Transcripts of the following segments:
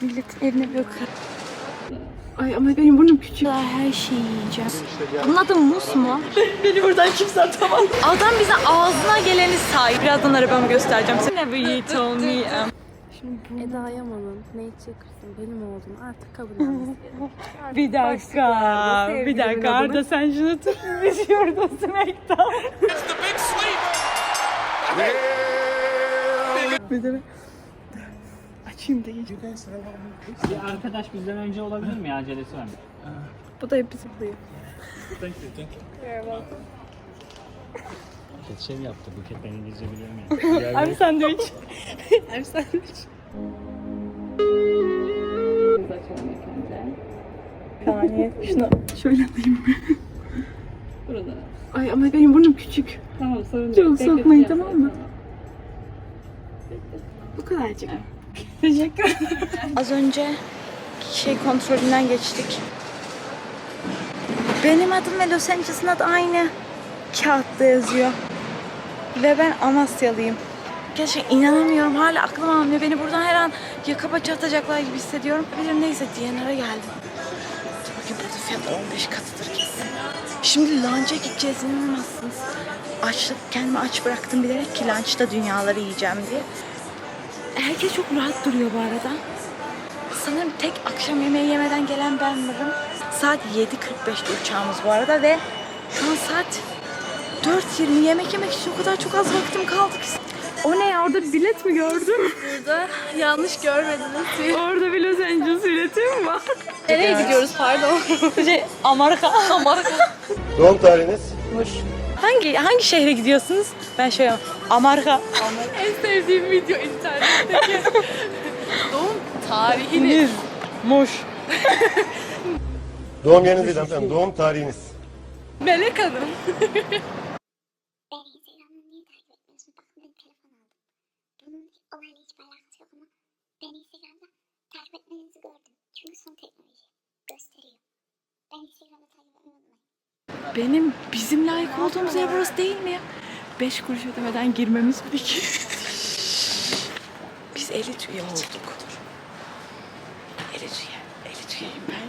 Milletin evine böyle Ay ama benim burnum küçük. Her şeyi yiyeceğim. Bunun adı mus mu? Beni buradan kimse atamaz. Adam bize ağzına geleni say. Birazdan arabamı göstereceğim. Never you told me. um, Eda Yaman'ın ne içeceksin benim oldum artık kabullenmesi Bir dakika. Bir dakika. Arda sen şunu tut. Biz yurda Smackdown. Bir de açayım da iyice. Bir arkadaş bizden önce olabilir mi ya? Acelesi var mı? Bu da hep bizim duyuyor. Buket şey yaptı. Buket ben İngilizce biliyorum ya. I'm sandwich. I'm sandwich. Saniye. Şunu şöyle alayım. Burada. Ay ama benim burnum küçük. Tamam sorun değil. Çok Bekle, sokmayın tamam mı? Bu kadarcık. Teşekkür. Az önce şey kontrolünden geçtik. Benim adım ve Los Angeles'ın adı aynı. Kağıtta yazıyor. Ve ben Amasyalıyım. Gerçekten inanamıyorum. Hala aklım almıyor. Beni buradan her an yaka paça atacaklar gibi hissediyorum. Bilirim neyse DNR'a geldim. Ki burada fiyat 15 katıdır kesin. Şimdi lunch'a gideceğiz inanamazsınız. Açlık, kendimi aç bıraktım bilerek ki lunch'ta dünyaları yiyeceğim diye. Herkes çok rahat duruyor bu arada. Sanırım tek akşam yemeği yemeden gelen ben varım. Saat 7.45'te uçağımız bu arada ve şu an saat 4.20 yemek yemek için o kadar çok az vaktim kaldı ki. O ne ya orada bilet mi gördüm? Burada yanlış görmediniz. orada bir Los Angeles bileti mi var? Nereye gidiyoruz pardon? şey Amerika. Amerika. Doğum tarihiniz? Hangi hangi şehre gidiyorsunuz? Ben şey Amerika. en sevdiğim video internetteki. Doğum tarihini. Niz. Muş. Doğum yeriniz değil hanımefendi. Doğum tarihiniz. Melek Hanım. Olayla hiçbir alakası yok ama ben Instagram'da takip etmenizi gördüm. Çünkü son teknoloji gösteriyor. Ben Instagram'da takip unutmayın. Benim bizim layık olduğumuz yer burası değil mi ya? Beş kuruş ödemeden girmemiz peki. Biz elit üye olduk. Elit üye. Elit üyeyim ben.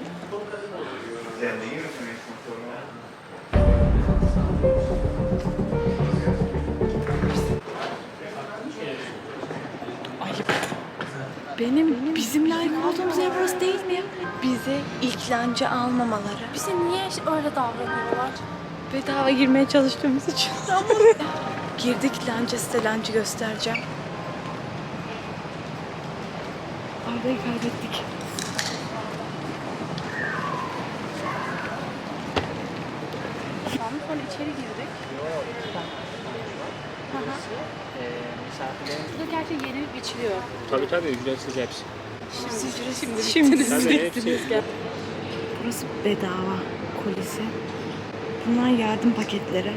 Benim bizim layık olduğumuz yer burası değil mi ya? Bize ilk lanca almamaları. Bize niye öyle davranıyorlar? Bedava girmeye çalıştığımız için. Girdik lanca size lancı göstereceğim. Arda'yı kaybettik. Sonra içeri girdik. Burada gerçekten yenilip içiliyor. Tabii tabii ücretsiz hepsi. Şimdi, şimdi siz Tabii bittiniz. hepsi. Burası bedava kolisi. Bunlar yardım paketleri.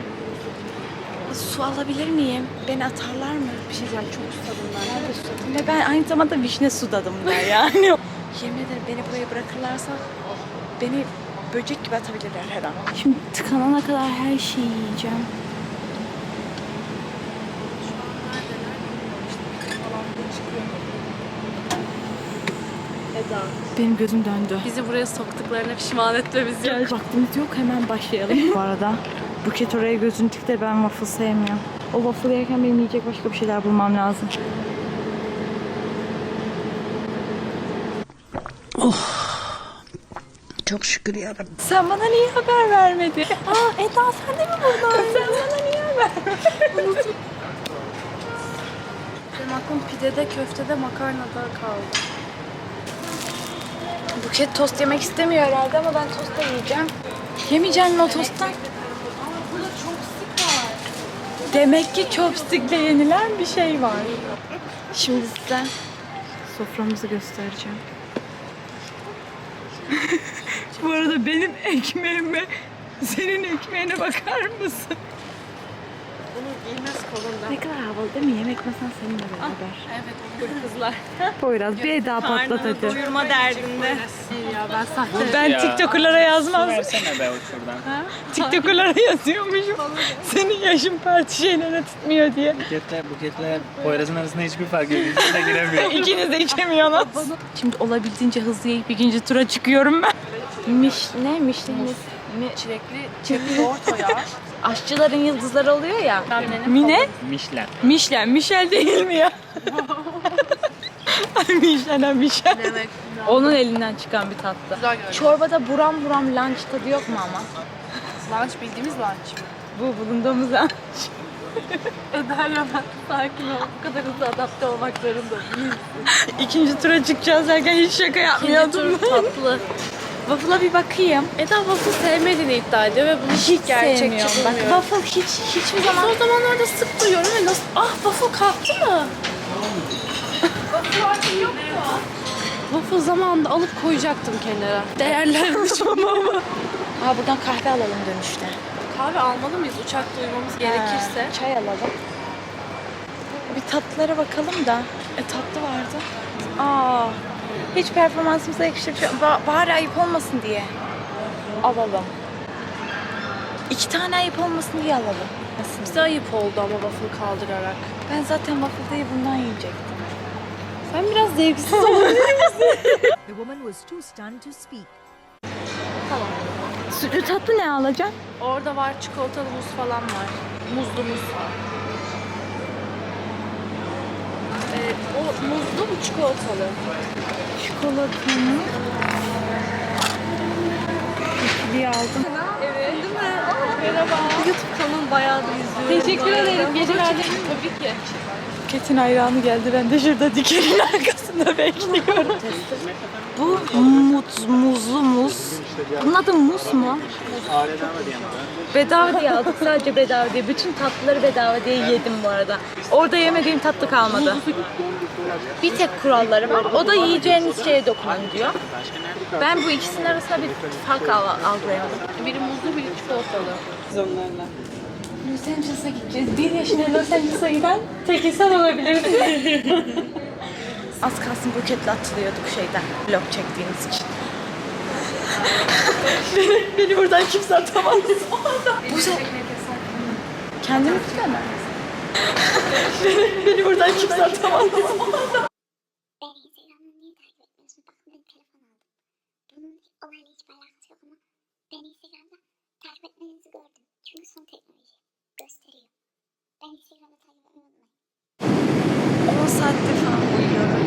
Su alabilir miyim? Beni atarlar mı? Bir şey diyeceğim çok susadım ben. Ben de susadım. Ve ben aynı zamanda vişne sudadım der yani. Yemin ederim beni buraya bırakırlarsa beni böcek gibi atabilirler her an. Şimdi tıkanana kadar her şeyi yiyeceğim. Eda. Benim gözüm döndü. Bizi buraya soktuklarına pişman etmemiz yok. Gel vaktimiz yok hemen başlayalım. Bu arada Buket oraya gözünü dikti de ben waffle sevmiyorum. O waffle yerken benim yiyecek başka bir şeyler bulmam lazım. Çok şükür yarabbim. Sen bana niye haber vermedin? Aa Eda sen de mi buradasın? sen bana niye haber vermedin? Benim aklım pidede, köftede, makarnada kaldı. Buket tost yemek istemiyor herhalde ama ben tost da yiyeceğim. Yemeyeceksin mi o tosttan? Demek ki chopstickle yenilen bir şey var. Şimdi size soframızı göstereceğim. Bu arada benim ekmeğime senin ekmeğine bakar mısın? Giymez kolunda. Ne kadar havalı değil mi? Yemek masan seninle beraber. Evet, bu kızlar. Poyraz bir daha patlat hadi. Doyurma derdinde. ya ben sahte. Ben Ya. TikToker'lara yazmam. Versene be o şuradan. TikToker'lara yazıyormuşum. Senin yaşın parti şeylerine tutmuyor diye. Buketle, buketle Poyraz'ın arasında hiçbir fark yok. İkisi de giremiyor. İkiniz de içemiyorsunuz. Şimdi olabildiğince hızlı yiyip ikinci tura çıkıyorum ben. Miş, ne? Mişliniz. Mi, Çilekli, çilekli orta ya. aşçıların yıldızları oluyor ya. Mine? Michelin. Michelin. Michel değil mi ya? Ay Michelin Michel. Demek. Onun elinden çıkan bir tatlı. Güzel görünüyor. Çorbada buram buram lunch tadı yok mu ama? Lunch bildiğimiz lunch. Bu bulunduğumuz lunch. Ederle ben sakin ol. Bu kadar hızlı adapte olmak zorunda değilsin. İkinci tura çıkacağız derken hiç şaka yapmıyordum. tatlı. Waffle'a bir bakayım. Eda waffle sevmediğini iddia ediyor ve bunu Hiç gerçekçi sevmiyorum. Bak bulmuyorum. waffle hiç hiçbir Zaman... zaman Son zamanlarda sık duyuyorum ve nasıl... Ah waffle kalktı mı? waffle artık yok mu? Waffle zamanında alıp koyacaktım kenara. Değerlenmiş ama. Aa buradan kahve alalım dönüşte. Kahve almalı mıyız uçakta uyumamız gerekirse? Ha, çay alalım. Bir tatlılara bakalım da. E tatlı vardı. Aa, hiç performansımıza yakışır. Ba- bari ayıp olmasın diye. Alalım. İki tane ayıp olmasın diye alalım. Nasıl? Bize ayıp oldu ama waffle kaldırarak. Ben zaten waffle değil bundan yiyecektim. Sen biraz zevksiz oldun. The woman was too stunned to speak. Sütlü tatlı ne alacaksın? Orada var çikolatalı muz falan var. Muzlu muz var. O muzlu mu çikolatalı? Çikolatanı. İkiliyi aldım. Evet. Değil mi? merhaba. YouTube kanalım bayağı da izliyorum. Teşekkür ederim. Gecelerde tabii ki. Ketin hayranı geldi. Ben de şurada dikenin arkasında bekliyorum. Bu muz, muzlu muz. Bunun adı muz mu? Bedava diye aldık. Sadece bedava diye. Bütün tatlıları bedava diye yedim bu arada. Orada yemediğim tatlı kalmadı. Bir tek kuralları var. O da yiyeceğiniz şeye dokunun diyor. Ben bu ikisinin arasında bir fark al- algılayamadım. Biri muzlu biri çikolatalı. Los Angeles'a gideceğiz. Bir yaşında Los Angeles'a giden tek insan olabilirdi. Az kalsın buketle atılıyorduk şeyden. Vlog çektiğimiz için. beni, beni buradan kimse atamaz. Bu se... Kendimi tutamam. beni, beni buradan kimse atamaz. Beni Instagram'dan niye takip etmiyorsun? Bak ben telefon aldım. Bunun olayla hiçbir alakası yok ama beni Instagram'da takip etmenizi gördüm. Çünkü son teknoloji gösteriyor. Ben Instagram'da takip etmeyi unutmayın. 10 saattir falan uyuyorum.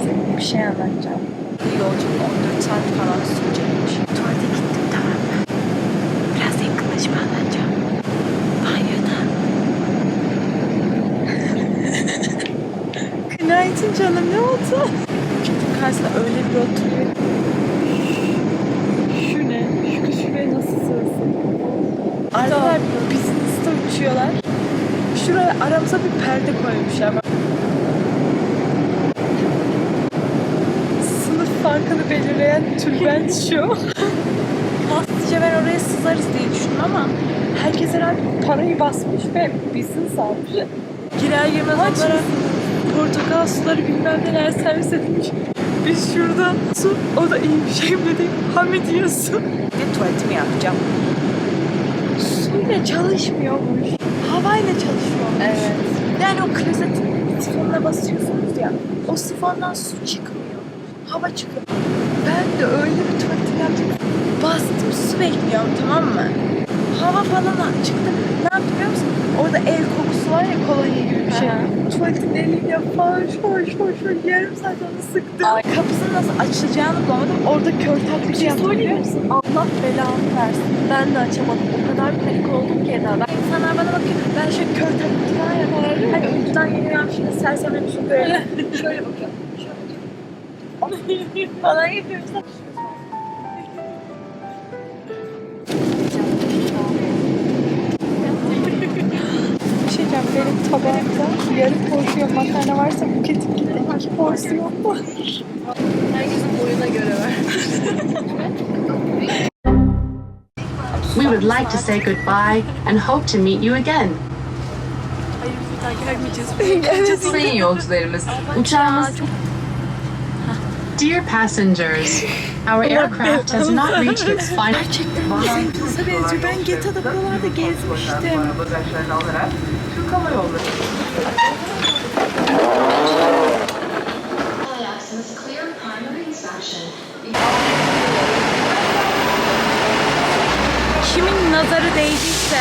Size bir şey anlatacağım. Bu yolculuk 14 saat falan sürecekmiş. Tuvalete gittim tamam mı? Biraz yakınlaşıp anlatacağım. Banyoda. Günaydın canım ne oldu? Kedin karşısında öyle bir oturuyor. Şu ne? Şu şuraya nasıl sığsın? Arada business'ta uçuyorlar. Şuraya aramıza bir perde koymuşlar. Bak. Sınıf belirleyen tülbent şu. Hafifçe ben oraya sızarız diye düşündüm ama herkes herhalde parayı basmış ve business almış. Girer girmez onlara portakal suları bilmem neler servis edilmiş. Biz şurada su, o da iyi bir şey mi dedik? Hamidiye su. Bir tuvaletimi yapacağım. Suyla çalışmıyormuş. Havayla çalışıyormuş. Evet. Yani o klozetin sifonuna basıyorsunuz ya. O sifondan su çıkmıyor. Hava çıkıyor. Ben de öyle bir tuvaletimi yaptım. Bastım su bekliyorum tamam mı? Hava falan çıktı. Ne yaptım biliyor musun? Orada el kokusu var ya kolonya gibi bir şey. Tuvaletin eliyle hoş hoş hoş hoş yarım saat onu sıktım. Kapısının nasıl açılacağını bulamadım. Orada kör taklidi yaptım biliyor musun? Allah belamı versin. Ben de açamadım. O kadar panik oldum ki Eda. Ben insanlar bana bakıyor. Ben şöyle kör taklidi falan yapıyorum. Hani uykudan yeniyorum şimdi sersemlemişim böyle. şöyle bakıyorum. Falan yapıyorum. Bir şey diyeceğim, benim tabağımda yarım porsiyon makarna varsa buketin gitti iki porsiyon var. Herkesin boyuna göre ver. We would like to say goodbye and hope to meet you again. Sayın yolcularımız, uçağımız... Dear passengers, our aircraft has not reached its final... Nasıl benziyor? Ben Geta'da buralarda gezmiştim. Kimin nazarı değdiyse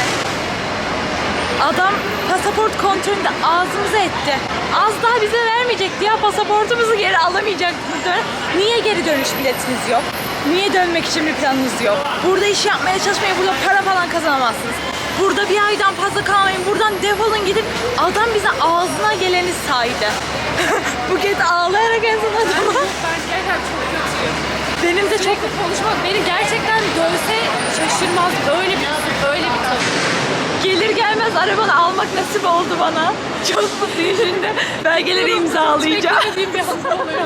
adam pasaport kontrolünde ağzımıza etti. Az daha bize vermeyecekti ya pasaportumuzu geri alamayacaktı muhtemelen. Niye geri dönüş biletiniz yok? Niye dönmek için bir planınız yok? Burada iş yapmaya çalışmayın, burada para falan kazanamazsınız. Burada bir aydan fazla kalmayın, buradan defolun gidip adam bize ağzına geleni saydı. Buket ağlayarak en son adama. Ben gerçekten çok kötüyüm. Benim de çok konuşmak beni gerçekten dövse şaşırmaz. Öyle bir öyle bir tavır. Gelir gelmez arabanı almak nasip oldu bana. Çok mutluyum şimdi. Belgeleri imzalayacağım. Beklediğim bir oluyor.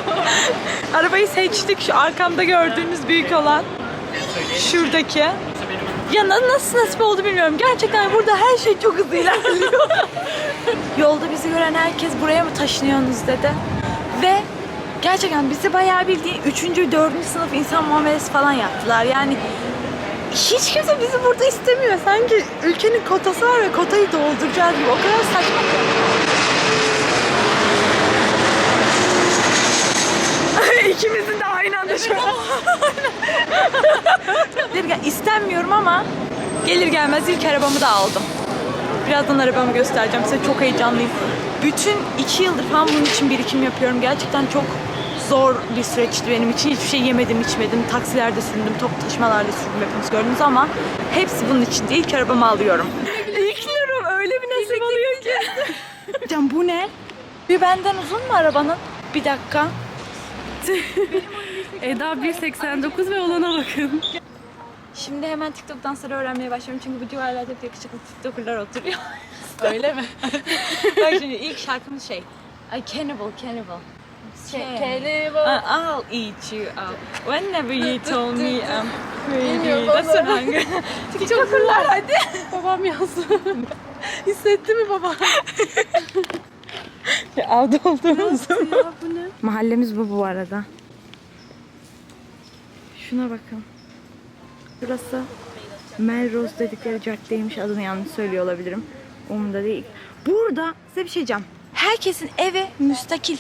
Arabayı seçtik. Şu arkamda gördüğünüz büyük olan. Şuradaki. Ya na- nasıl nasip oldu bilmiyorum. Gerçekten burada her şey çok hızlı ilerliyor. Yolda bizi gören herkes buraya mı taşınıyorsunuz dedi. Ve gerçekten bizi bayağı bildiğin 3. 4. sınıf insan muamelesi falan yaptılar. Yani hiç kimse bizi burada istemiyor. Sanki ülkenin kotası var ve kotayı dolduracağız gibi. O kadar saçma ki. İkimizin de aynı anda şu an. İstenmiyorum ama gelir gelmez ilk arabamı da aldım. Birazdan arabamı göstereceğim size. Çok heyecanlıyım. Bütün iki yıldır falan bunun için birikim yapıyorum. Gerçekten çok zor bir süreçti benim için. Hiçbir şey yemedim, içmedim. Taksilerde süründüm, top taşımalarda süründüm hepiniz gördünüz ama hepsi bunun için değil. İlk arabamı alıyorum. İlk liram öyle bir nasip oluyor ki. Can bu ne? Bir benden uzun mu arabanın? Bir dakika. Eda 1.89 ve olana bakın. Şimdi hemen TikTok dansları öğrenmeye başlıyorum çünkü bu civarlarda hep yakışıklı TikTokerlar oturuyor. Öyle mi? Bak şimdi ilk şarkımız şey. Ay cannibal, cannibal. Uh, I'll eat you up. Whenever you told me I'm crazy. That's what I'm gonna... TikTokerlar hadi. Babam yazdı. Hissetti mi baba? Avda olduğumuzu. ya bu ne? Mahallemiz bu bu arada. Şuna bakın. Burası Melrose dedikleri caddeymiş. Adını yanlış söylüyor olabilirim. Umurumda değil. Burada size bir şey diyeceğim. Herkesin evi müstakil.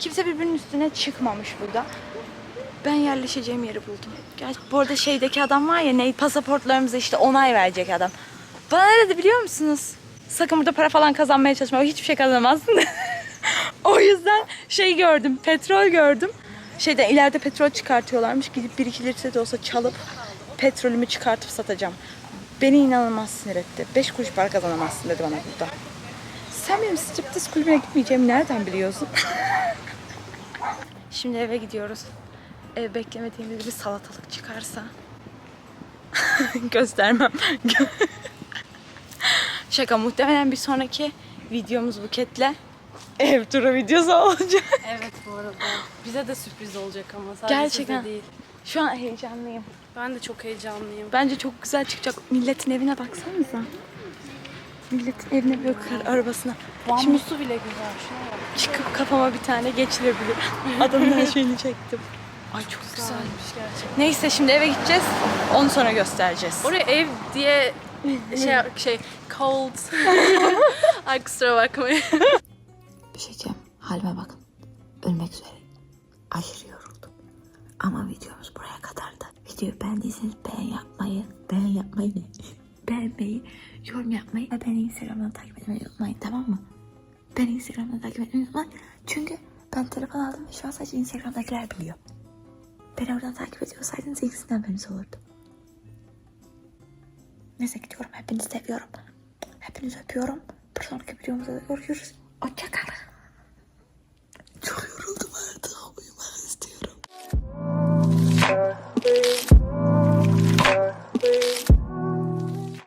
Kimse birbirinin üstüne çıkmamış burada. Ben yerleşeceğim yeri buldum. Gel. Bu arada şeydeki adam var ya ne pasaportlarımıza işte onay verecek adam. Bana ne dedi biliyor musunuz? Sakın burada para falan kazanmaya çalışma. Hiçbir şey kazanamazsın. o yüzden şey gördüm. Petrol gördüm. Şeyden ileride petrol çıkartıyorlarmış. Gidip bir iki litre de olsa çalıp petrolümü çıkartıp satacağım. Beni inanılmaz sinir etti. Beş kuruş para kazanamazsın dedi bana burada. Sen benim striptiz kulübüne gitmeyeceğimi nereden biliyorsun? Şimdi eve gidiyoruz. Ev beklemediğimiz bir salatalık çıkarsa göstermem. Şaka muhtemelen bir sonraki videomuz Buket'le ev turu videosu olacak. Evet bu arada. Bize de sürpriz olacak ama sadece Gerçekten. size değil. Şu an heyecanlıyım. Ben de çok heyecanlıyım. Bence çok güzel çıkacak. Milletin evine baksanıza. Milletin evine böyle kar arabasına. Şimdi Bambusu bile güzel. Şuna bak. çıkıp kafama bir tane geçirebilir. Adamın her şeyini çektim. Ay çok güzel. Güzelmiş gerçekten. Neyse şimdi eve gideceğiz. Onu sonra göstereceğiz. Oraya ev diye şey şey cold. Ay kusura bakmayın. Bir şey diyeceğim. Halime bakın. Ölmek üzere. Aşırı yoruldum. Ama videomuz buraya kadardı. Videoyu beğendiyseniz beğen yapmayı, beğen yapmayı ne? Beğenmeyi, yorum yapmayı ve beni Instagram'dan takip etmeyi unutmayın tamam mı? Beni Instagram'dan takip etmeyi unutmayın. Çünkü ben telefon aldım ve şu an sadece Instagram'dakiler biliyor. Beni oradan takip ediyorsaydınız ikisinden biriniz olurdu. Neyse gidiyorum. Hepinizi seviyorum. Hepinizi öpüyorum. Bir sonraki videomuzda da görüşürüz. Hoşçakalın.